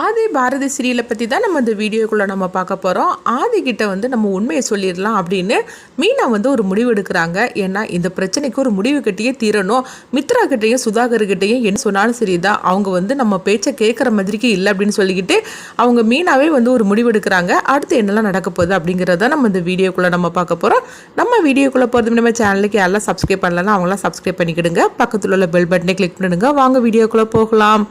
ஆதி பாரதி சீரியலை பற்றி தான் நம்ம இந்த வீடியோக்குள்ளே நம்ம பார்க்க போகிறோம் ஆதி கிட்ட வந்து நம்ம உண்மையை சொல்லிடலாம் அப்படின்னு மீனா வந்து ஒரு முடிவு எடுக்கிறாங்க. ஏன்னா இந்த பிரச்சனைக்கு ஒரு முடிவு கிட்டேயே தீரணும். மித்ரா கிட்டேயும் சுதாகர் கிட்டேயும் என்ன சொன்னாலும் சரிதான். அவங்க வந்து நம்ம பேச்சை கேட்குற மாதிரிக்கு இல்லை அப்படின்னு சொல்லிக்கிட்டு அவங்க மீனாவே வந்து ஒரு முடிவு எடுக்கிறாங்க. அடுத்து என்னெல்லாம் நடக்க போகுது அப்படிங்கிறத நம்ம இந்த வீடியோக்குள்ளே நம்ம பார்க்க போகிறோம் நம்ம வீடியோக்குள்ளே போகிறது நம்ம சேனலுக்கு யாரெல்லாம் சப்ஸ்கிரைப் பண்ணலன்னா அவங்களாம் சப்ஸ்கிரைப் பண்ணிக்கிடுங்க. பக்கத்தில் உள்ள பெல் பட்டனை கிளிக் பண்ணிடுங்க வாங்க வீடியோக்குள்ளே போகலாம்.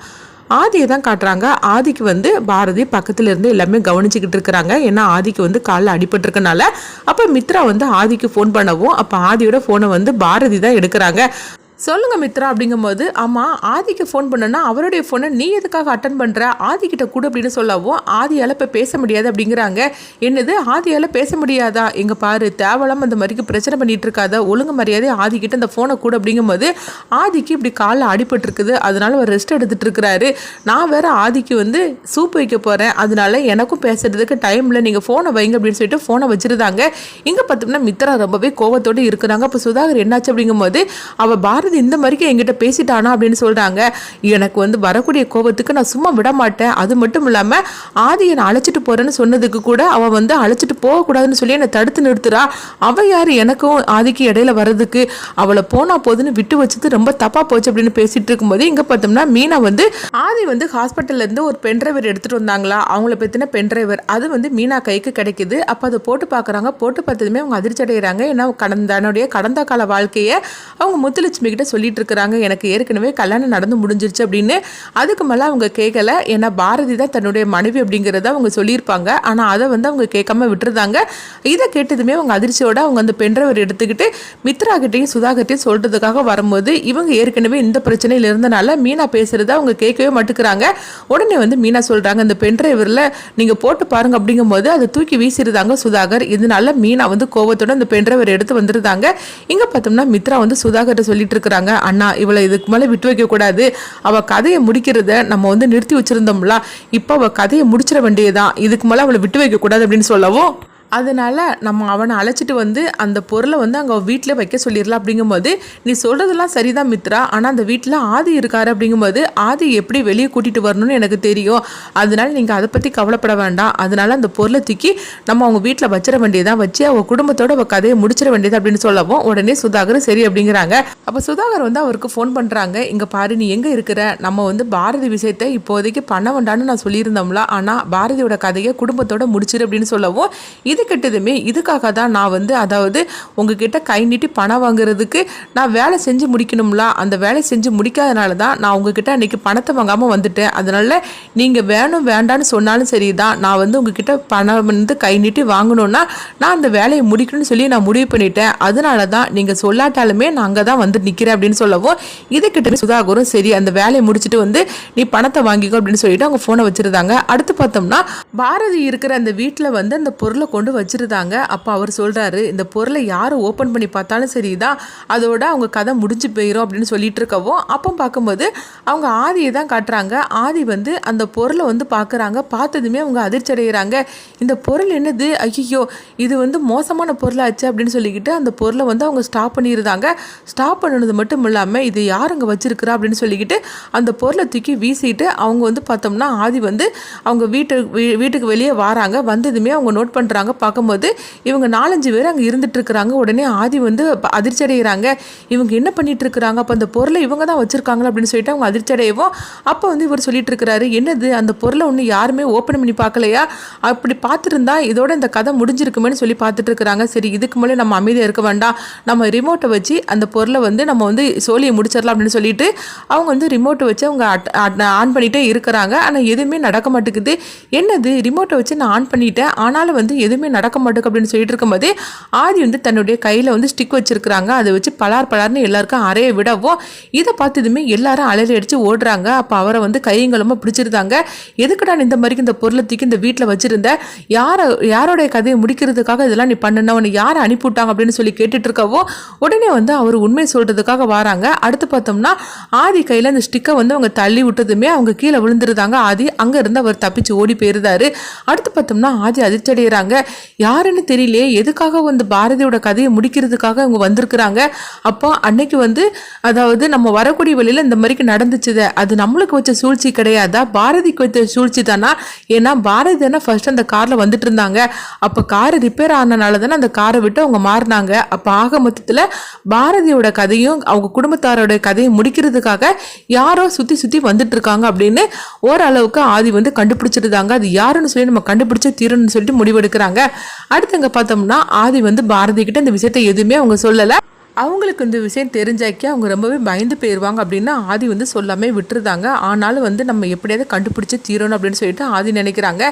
ஆதியை தான் காட்டுறாங்க. ஆதிக்கு வந்து பாரதி பக்கத்துல இருந்து எல்லாமே கவனிச்சுக்கிட்டு இருக்கிறாங்க. ஏன்னா ஆதிக்கு வந்து காலில் அடிபட்டிருக்கனால. அப்போ மித்ரா வந்து ஆதிக்கு ஃபோன் பண்ணவும் அப்போ ஆதியோட ஃபோனை வந்து பாரதி தான் எடுக்கிறாங்க. சொல்லுங்க மித்ரா அப்படிங்கும்போது ஆமாம் ஆதிக்கு ஃபோன் பண்ணனா அவருடைய ஃபோனை நீ எதுக்காக அட்டன் பண்ணுற ஆதிக்கிட்ட கூட அப்படின்னு சொல்லவும் ஆதியால் இப்போ பேச முடியாது அப்படிங்கிறாங்க. என்னது ஆதியால் பேச முடியாதா? எங்கள் பாரு தேவலாம் அந்த மாதிரிக்கு பிரச்சனை பண்ணிகிட்டு இருக்காத. ஒழுங்கு மரியாதை ஆதிக்கிட்ட அந்த ஃபோனை கூட அப்படிங்கும்போது ஆதிக்கு இப்படி காலில் அடிபட்டுருக்குது. அதனால அவர் ரெஸ்ட் எடுத்துகிட்டு இருக்கிறாரு. நான் வேறு ஆதிக்கு வந்து சூப் வைக்க போகிறேன் அதனால எனக்கும் பேசுறதுக்கு டைம் இல்லை. நீங்கள் ஃபோனை வைங்க அப்படின்னு சொல்லிட்டு ஃபோனை வச்சுருந்தாங்க. இங்கே பார்த்தோம்னா மித்ரா ரொம்பவே கோவத்தோடு இருக்கிறாங்க. அப்போ சுதாகர் என்னாச்சு அப்படிங்கும்போது அவள் பாரதி இந்த மாதிரிக்கு என்கிட்ட பேசிட்டானா அப்படின்னு சொல்கிறாங்க எனக்கு வந்து வரக்கூடிய கோபத்துக்கு நான் சும்மா விட மாட்டேன். அது மட்டும் இல்லாமல் ஆதியை நான் அழைச்சிட்டு போகிறேன்னு சொன்னதுக்கு கூட அவள் வந்து அழைச்சிட்டு போகக்கூடாதுன்னு சொல்லி என்னை தடுத்து நிறுத்துறா. அவள் யார்? எனக்கும் ஆதிக்கு இடையில வர்றதுக்கு. அவளை போனா போதுன்னு விட்டு வச்சது ரொம்ப தப்பாக போச்சு அப்படின்னு பேசிட்டு இருக்கும்போது இங்கே பார்த்தோம்னா மீனா வந்து ஆதி வந்து ஹாஸ்பிட்டல்லேருந்து ஒரு பென் டிரைவர் எடுத்துகிட்டு வந்தாங்களா? அவங்கள பற்றின பென் டிரைவர். அது வந்து மீனா கைக்கு கிடைக்குது. அப்போ அதை போட்டு பார்க்குறாங்க போட்டு பார்த்ததுமே அவங்க அதிர்ச்சி அடைகிறாங்க ஏன்னா கடந்த தன்னுடைய கடந்த கால வாழ்க்கையை அவங்க முத்துலட்சுமி என்கிட்ட சொல்லிட்டு இருக்கிறாங்க எனக்கு ஏற்கனவே கல்யாணம் நடந்து முடிஞ்சிருச்சு அப்படின்னு. அதுக்கு மேலே அவங்க கேட்கல ஏன்னா பாரதி தான் தன்னுடைய மனைவி அப்படிங்கிறத அவங்க சொல்லியிருப்பாங்க. ஆனால் அதை வந்து அவங்க கேட்காம விட்டுருந்தாங்க. இதை கேட்டதுமே அவங்க அதிர்ச்சியோட அவங்க அந்த பென்றவர் எடுத்துக்கிட்டு மித்ரா கிட்டையும் சுதாகர்ட்டையும் சொல்றதுக்காக வரும்போது இவங்க ஏற்கனவே இந்த பிரச்சனையில் இருந்தனால மீனா பேசுறத அவங்க கேட்கவே மாட்டுக்கிறாங்க. உடனே வந்து மீனா சொல்றாங்க இந்த பென்ட்ரைவரில் நீங்க போட்டு பாருங்க அப்படிங்கும்போது அதை தூக்கி வீசிருந்தாங்க சுதாகர். இதனால மீனா வந்து கோவத்தோட அந்த பென்ட்ரைவர் எடுத்து வந்திருந்தாங்க. இங்க பார்த்தோம்னா மித்ரா வந்து சுதாகர்ட்ட சொல்லிட்டு பேசுகிறாங்க அண்ணா இவளை இதுக்கு மேலே விட்டு வைக்கக்கூடாது அவள் கதையை முடிக்கிறத நம்ம வந்து நிறுத்தி வச்சிருந்தோம்ல இப்போ அவ கதையை முடிச்சிட வேண்டியதுதான். இதுக்கு மேலே அவளை விட்டு வைக்கக்கூடாது அப்படின்னு சொல்லவும் அதனால் நம்ம அவனை அழைச்சிட்டு வந்து அந்த பொருளை வந்து அங்கே வீட்டில் வைக்க சொல்லிடலாம். அப்படிங்கும்போது நீ சொல்கிறதெல்லாம் சரிதான் மித்ரா. ஆனால் அந்த வீட்டில் ஆதி இருக்காரு. அப்படிங்கும்போது ஆதி எப்படி வெளியே கூட்டிகிட்டு வரணும்னு எனக்கு தெரியும். அதனால நீங்கள் அதை பற்றி கவலைப்பட வேண்டாம். அதனால் அந்த பொருளை தூக்கி நம்ம அவங்க வீட்டில் வச்சிட வேண்டியதான் வச்சு அவங்க குடும்பத்தோட அவள் கதையை முடிச்சிட வேண்டியது அப்படின்னு சொல்லவும் உடனே சுதாகர் சரி அப்படிங்கிறாங்க. அப்போ சுதாகர் வந்து அவருக்கு ஃபோன் பண்ணுறாங்க இங்கே பாரு நீ எங்கே இருக்கிற? நம்ம வந்து பாரதி விஷயத்தை இப்போதைக்கு பண்ண வேண்டாம்னு நான் சொல்லியிருந்தோம்ல. ஆனால் பாரதியோட கதையை குடும்பத்தோட முடிச்சிரு அப்படின்னு சொல்லவும் இது கெட்டதுமே இதுக்காக தான் நான் வந்து அதாவது உங்ககிட்ட கை நீட்டி பணம் வாங்குறதுக்கு நான் வேலை செஞ்சு முடிக்கணும்ல? அந்த வேலை செஞ்சு முடிக்காதனால தான் நான் உங்ககிட்ட அன்றைக்கி பணத்தை வாங்காமல் வந்துட்டேன். அதனால நீங்கள் வேணும் வேண்டான்னு சொன்னாலும் சரி தான் நான் வந்து உங்ககிட்ட பணம் வந்து கை நீட்டி வாங்கணும்னா நான் அந்த வேலையை முடிக்கணும்னு சொல்லி நான் முடிவு பண்ணிட்டேன். அதனால தான் நீங்கள் சொல்லாட்டாலுமே நான் அங்கே தான் வந்து நிற்கிறேன் அப்படின்னு சொல்லவும் இதுக்கிட்ட சுதாகரும் சரி அந்த வேலையை முடிச்சுட்டு வந்து நீ பணத்தை வாங்கிக்கோ அப்படின்னு சொல்லிட்டு அவங்க ஃபோனை வச்சுருந்தாங்க. அடுத்து பார்த்தோம்னா பாரதி இருக்கிற அந்த வீட்டில் வந்து அந்த பொருளை கொண்டு வச்சிருந்தாங்க. அப்போ அவர் சொல்கிறாரு இந்த பொருளை யார் ஓப்பன் பண்ணி பார்த்தாலும் சரிதான் அதோட அவங்க கதை முடிஞ்சு போயிடும் அப்படின்னு சொல்லிட்டு இருக்கவும் அப்போ பார்க்கும்போது அவங்க ஆதியை தான் காட்டுறாங்க. ஆதி வந்து அந்த பொருளை வந்து பார்க்குறாங்க. பார்த்ததுமே அவங்க அதிர்ச்சி அடைகிறாங்க. இந்த பொருள் என்னது? ஐயோ இது வந்து மோசமான பொருளாச்சு அப்படின்னு சொல்லிக்கிட்டு அந்த பொருளை வந்து அவங்க ஸ்டாப் பண்ணியிருந்தாங்க. ஸ்டாப் பண்ணினது மட்டும் இல்லாமல் இது யார் அங்கே வச்சிருக்கிறா அப்படின்னு சொல்லிக்கிட்டு அந்த பொருளை தூக்கி வீசிட்டு அவங்க வந்து பார்த்தோம்னா ஆதி வந்து அவங்க வீட்டு வீ- வீட்டுக்கு வெளியே வராங்க. வந்ததுமே அவங்க நோட் பண்ணுறாங்க பார்க்கும்போது இவங்க நாலஞ்சு பேர் அங்கே இருந்துட்டுருக்குறாங்க. உடனே ஆதி வந்து அதிர்ச்சி அடைகிறாங்க இவங்க என்ன பண்ணிகிட்ருக்குறாங்க அப்போ அந்த பொருளை இவங்க தான் வச்சுருக்காங்களா? அப்படின்னு சொல்லிட்டு அவங்க அதிர்ச்சி அடையவும் அப்போ வந்து இவர் சொல்லிட்டு இருக்கிறாரு என்னது? அந்த பொருளை ஒன்று யாருமே ஓப்பன் பண்ணி பார்க்கலையா? அப்படி பார்த்துருந்தா இதோட இந்த கதை முடிஞ்சிருக்குமேனு சொல்லி பார்த்துட்டு இருக்கிறாங்க சரி இதுக்கு மேலே நம்ம அமைதியாக இருக்க வேண்டாம். நம்ம ரிமோட்டை வச்சு அந்த பொருளை வந்து நம்ம வந்து சோழியை முடிச்சிடலாம் அப்படின்னு சொல்லிட்டு அவங்க வந்து ரிமோட்டை வச்சு அவங்க ஆன் பண்ணிகிட்டே இருக்கிறாங்க. ஆனால் எதுவுமே நடக்க மாட்டேங்குது. என்னது? ரிமோட்டை வச்சு நான் ஆன் பண்ணிட்டேன். ஆனாலும் வந்து எதுவுமே நடக்க மாட்டேங்குது அப்படின்னு சொல்லிட்டு இருக்கும்போது ஆதி வந்து தன்னுடைய கையில் வந்து ஸ்டிக் வச்சிருக்கிறாங்க. அதை வச்சு பலார் பலார்னு எல்லாருக்கும் அறைய விடவும் இதை பார்த்ததுமே எல்லாரும் அலையில அடித்து ஓடுறாங்க. அப்போ அவரை வந்து கையங்களுமா பிடிச்சிருந்தாங்க. எதுக்குடா நீ இந்த மாதிரி இந்த பொருளை தூக்கி இந்த வீட்டில் வச்சிருந்த? யாரை யாரோடைய கதையை முடிக்கிறதுக்காக இதெல்லாம் நீ பண்ணணும் உன்னை யாரை அனுப்பிவிட்டாங்க அப்படின்னு சொல்லி கேட்டுட்டு இருக்கவோ உடனே வந்து அவர் உண்மை சொல்கிறதுக்காக வராங்க. அடுத்து பார்த்தோம்னா ஆதி கையில் அந்த ஸ்டிக்கை வந்து அவங்க தள்ளி விட்டதுமே அவங்க கீழே விழுந்துருந்தாங்க. ஆதி அங்கே இருந்து அவர் தப்பிச்சு ஓடி போயிருந்தாரு. அடுத்து பார்த்தோம்னா ஆதி அதிர்ச்சடைகிறாங்க யாருன்னு தெரியலையே எதுக்காக வந்து பாரதியோட கதையை முடிக்கிறதுக்காக அவங்க வந்திருக்கிறாங்க? அப்போ அன்னைக்கு வந்து அதாவது நம்ம வரக்கூடிய வழியில் இந்த மாதிரிக்கு நடந்துச்சுது அது நம்மளுக்கு வச்ச சூழ்ச்சி கிடையாதா? பாரதிக்கு வச்ச சூழ்ச்சி தானா? ஏன்னா பாரதி தானே ஃபர்ஸ்ட் அந்த காரில் வந்துட்டு இருந்தாங்க. அப்போ கார் ரிப்பேர் ஆனனால தானே அந்த காரை விட்டு அவங்க மாறினாங்க. அப்போ ஆக மொத்தத்தில் பாரதியோட கதையும் அவங்க குடும்பத்தாரோட கதையை முடிக்கிறதுக்காக யாரோ சுற்றி சுற்றி வந்துட்டு இருக்காங்க அப்படின்னு ஓரளவுக்கு ஆதி வந்து கண்டுபிடிச்சிருந்தாங்க. அது யாருன்னு சொல்லி நம்ம கண்டுபிடிச்ச தீரன்னு சொல்லிட்டு முடிவெடுக்கிறாங்க. அடுத்து பார்த்தோம்னா ஆதி வந்து பாரதி கிட்ட இந்த விஷயத்தை எதுவுமே அவங்க சொல்லலை. அவங்களுக்கு இந்த விஷயம் தெரிஞ்சாக்கி அவங்க ரொம்பவே பயந்து போயிடுவாங்க அப்படின்னு ஆதி வந்து சொல்லாமே விட்டுருந்தாங்க ஆனாலும் வந்து நம்ம எப்படியாவது கண்டுபிடிச்சி தீரணும் அப்படின்னு சொல்லிட்டு ஆதி நினைக்கிறாங்க.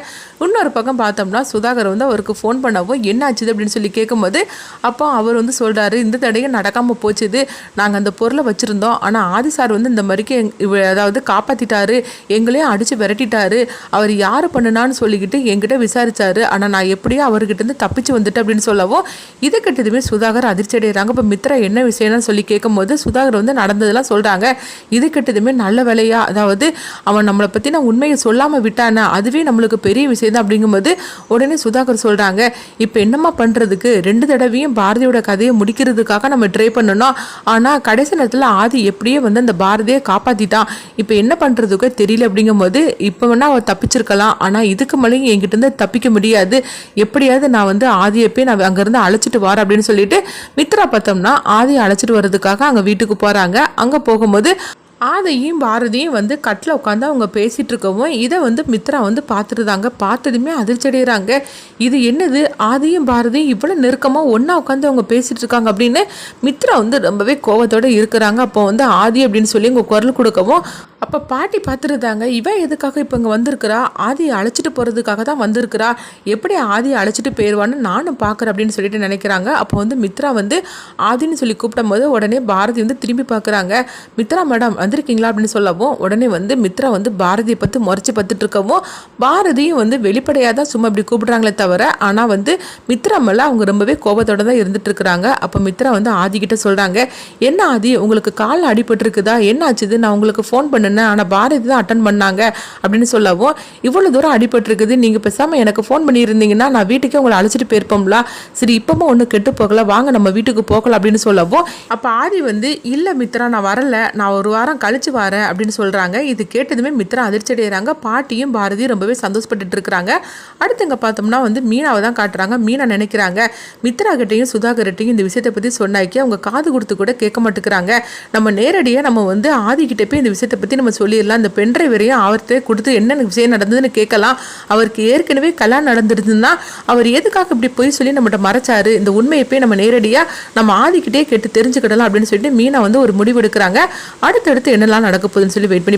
இன்னொரு பக்கம் பார்த்தோம்னா சுதாகர் வந்து அவருக்கு ஃபோன் பண்ணவும் என்ன ஆச்சுது அப்படின்னு சொல்லி கேட்கும்போது அப்போ அவர் வந்து சொல்கிறாரு இந்த தடையும் நடக்காமல் போச்சுது. நாங்கள் அந்த பொருளை வச்சுருந்தோம். ஆனால் ஆதி சார் வந்து இந்த மாதிரிக்கு எங் அதாவது காப்பாற்றிட்டாரு எங்களையும் அடித்து விரட்டிட்டாரு. அவர் யார் பண்ணுனான்னு சொல்லிக்கிட்டு என்கிட்ட விசாரித்தாரு ஆனால் நான் எப்படியோ அவர்கிட்ட இருந்து தப்பிச்சு வந்துட்டேன் அப்படின்னு சொல்லவும் இது கிட்டதுமே சுதாகர் அதிர்ச்சி அடைகிறாங்க இப்போ மித்ரா என்ன விஷயம்னு சொல்லி கேட்கும்போது சுதாகர் வந்து நடந்ததெல்லாம் சொல்கிறாங்க இது கிட்டதுமே நல்ல வேலையா? அதாவது அவன் நம்மளை பற்றி நான் உண்மையை சொல்லாமல் விட்டானா? அதுவே நம்மளுக்கு பெரிய விஷயம் தான் அப்படிங்கும்போது உடனே சுதாகர் சொல்கிறாங்க இப்போ என்னம்மா பண்ணுறதுக்கு ரெண்டு தடவையும் பாரதியோட கதையை முடிக்கிறதுக்காக நம்ம ட்ரை பண்ணணும். ஆனால் கடைசி நேரத்தில் ஆதி எப்படியே வந்து அந்த பாரதியை காப்பாற்றிட்டான் இப்போ என்ன பண்ணுறதுக்கோ தெரியல அப்படிங்கும்போது இப்போ வேணால் அவள் தப்பிச்சிருக்கலாம். ஆனால் இதுக்கு மேலேயும் என்கிட்ட இருந்து தப்பிக்க முடியாது. எப்படியாவது நான் வந்து ஆதியை போய் நான் அங்கேருந்து அழைச்சிட்டு வரேன் அப்படின்னு சொல்லிட்டு மித்ரா பார்த்தோம்னா ஆதியை அழைச்சிட்டு வர்றதுக்காக அங்கே வீட்டுக்கு போகிறாங்க அங்கே போகும்போது ஆதையும் பாரதியும் வந்து கட்டில் உட்காந்து அவங்க பேசிகிட்டு இருக்கவும் இதை வந்து மித்ரா வந்து பார்த்துருந்தாங்க பார்த்ததுமே அதிர்ச்சி அடைகிறாங்க இது என்னது? ஆதியும் பாரதியும் இவ்வளோ நெருக்கமாக ஒன்றா உட்காந்து அவங்க பேசிகிட்டு இருக்காங்க அப்படின்னு மித்ரா வந்து ரொம்பவே கோவத்தோடு இருக்கிறாங்க. அப்போ வந்து ஆதி அப்படின்னு சொல்லி உங்கள் குரல் கொடுக்கவும் அப்போ பாட்டி பார்த்துருந்தாங்க இவன் எதுக்காக இப்போ இங்கே வந்திருக்கிறா? ஆதியை அழைச்சிட்டு போகிறதுக்காக தான் வந்திருக்கிறா. எப்படி ஆதியை அழைச்சிட்டு போயிடுவான்னு நானும் பார்க்குறேன் அப்படின்னு சொல்லிட்டு நினைக்கிறாங்க. அப்போ வந்து மித்ரா வந்து ஆதின்னு சொல்லி கூப்பிடும் போது உடனே பாரதி வந்து திரும்பி பார்க்குறாங்க மித்ரா மேடம் வந்திருக்கீங்களா? அப்படின்னு சொல்லவும் உடனே வந்து மித்ரா வந்து பாரதியை பற்றி முறைச்சி பார்த்துட்டு இருக்கவும் பாரதியும் வந்து வெளிப்படையாக தான் சும்மா இப்படி கூப்பிடுறாங்களே தவிர ஆனால் வந்து மித்ரா மேலே அவங்க ரொம்பவே கோபத்தோட தான் இருந்துட்டு இருக்கிறாங்க. அப்போ மித்ரா வந்து ஆதி சொல்கிறாங்க என்ன ஆதி உங்களுக்கு காலில் அடிபட்டுருக்குதா? என்ன ஆச்சுது? நான் உங்களுக்கு ஃபோன் பண்ணினேன் ஆனால் பாரதி தான் அட்டன் பண்ணாங்க அப்படின்னு சொல்லவும் இவ்வளோ தூரம் அடிபட்டிருக்குது. நீங்கள் பேசாமல் எனக்கு ஃபோன் பண்ணியிருந்தீங்கன்னா நான் வீட்டுக்கே உங்களை அழைச்சிட்டு போயிருப்போம்ல. சரி இப்போமா ஒன்றும் கெட்டு போகல. வாங்க நம்ம வீட்டுக்கு போகலாம் அப்படின்னு சொல்லவும். அப்போ ஆதி வந்து இல்லை மித்ரா நான் வரல. நான் ஒரு வாரம் கழிச்சு வரேன் அப்படின்னு சொல்கிறாங்க இது கேட்டதுமே மித்ரா அதிர்ச்சி அடைகிறாங்க பாட்டியும் பாரதியும் ரொம்பவே சந்தோஷப்பட்டுட்டு இருக்கிறாங்க. அடுத்து பார்த்தோம்னா வந்து மீனாவை தான் காட்டுறாங்க. மீனா நினைக்கிறாங்க மித்ரா கிட்டையும் சுதாகர்கிட்டையும் இந்த விஷயத்தை பற்றி சொன்னாக்கி அவங்க காது கொடுத்து கூட கேட்க மாட்டேங்கிறாங்க. நம்ம நேரடியாக நம்ம வந்து ஆதி போய் இந்த விஷயத்தை பற்றி நம்ம சொல்லிடலாம். இந்த பென்ட்ரைவரையும் அவர்கிட்ட கொடுத்து என்ன விஷயம் நடந்ததுன்னு கேட்கலாம். அவருக்கு ஏற்கனவே கல்யாணம் நடந்துருந்துன்னா அவர் எதுக்காக இப்படி போய் சொல்லி நம்மகிட்ட மறைச்சாரு? இந்த உண்மையை போய் நம்ம நேரடியாக நம்ம ஆதிக்கிட்டே கேட்டு தெரிஞ்சுக்கிடலாம் அப்படின்னு சொல்லிட்டு மீனா வந்து ஒரு முடிவு எடுக்கிறாங்க அடுத்தடுத்து என்னெல்லாம் நடக்க போகுதுன்னு சொல்லி வெயிட் பண்ணி